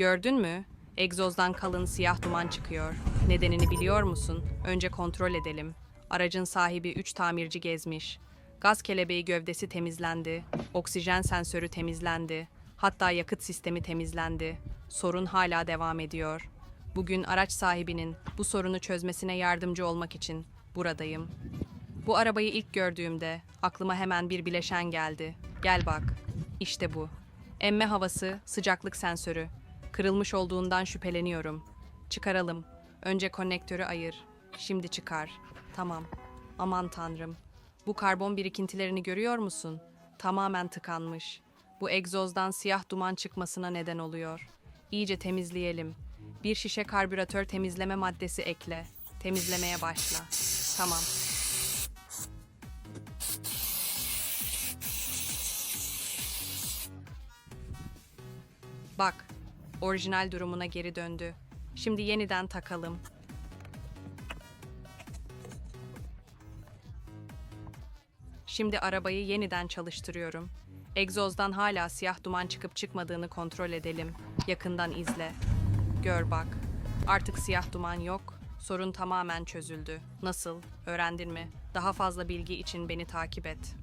Gördün mü? Egzozdan kalın siyah duman çıkıyor. Nedenini biliyor musun? Önce kontrol edelim. Aracın sahibi 3 tamirci gezmiş. Gaz kelebeği gövdesi temizlendi. Oksijen sensörü temizlendi. Hatta yakıt sistemi temizlendi. Sorun hala devam ediyor. Bugün araç sahibinin bu sorunu çözmesine yardımcı olmak için buradayım. Bu arabayı ilk gördüğümde aklıma hemen bir bileşen geldi. Gel bak. İşte bu. Emme havası, sıcaklık sensörü. Kırılmış olduğundan şüpheleniyorum. Çıkaralım. Önce konnektörü ayır. Şimdi çıkar. Tamam. Aman tanrım. Bu karbon birikintilerini görüyor musun? Tamamen tıkanmış. Bu egzozdan siyah duman çıkmasına neden oluyor. İyice temizleyelim. Bir şişe karbüratör temizleme maddesi ekle. Temizlemeye başla. Tamam. Bak, orijinal durumuna geri döndü. Şimdi yeniden takalım. Şimdi arabayı yeniden çalıştırıyorum. Egzozdan hala siyah duman çıkıp çıkmadığını kontrol edelim. Yakından izle. Gör bak. Artık siyah duman yok. Sorun tamamen çözüldü. Nasıl? Öğrendin mi? Daha fazla bilgi için beni takip et.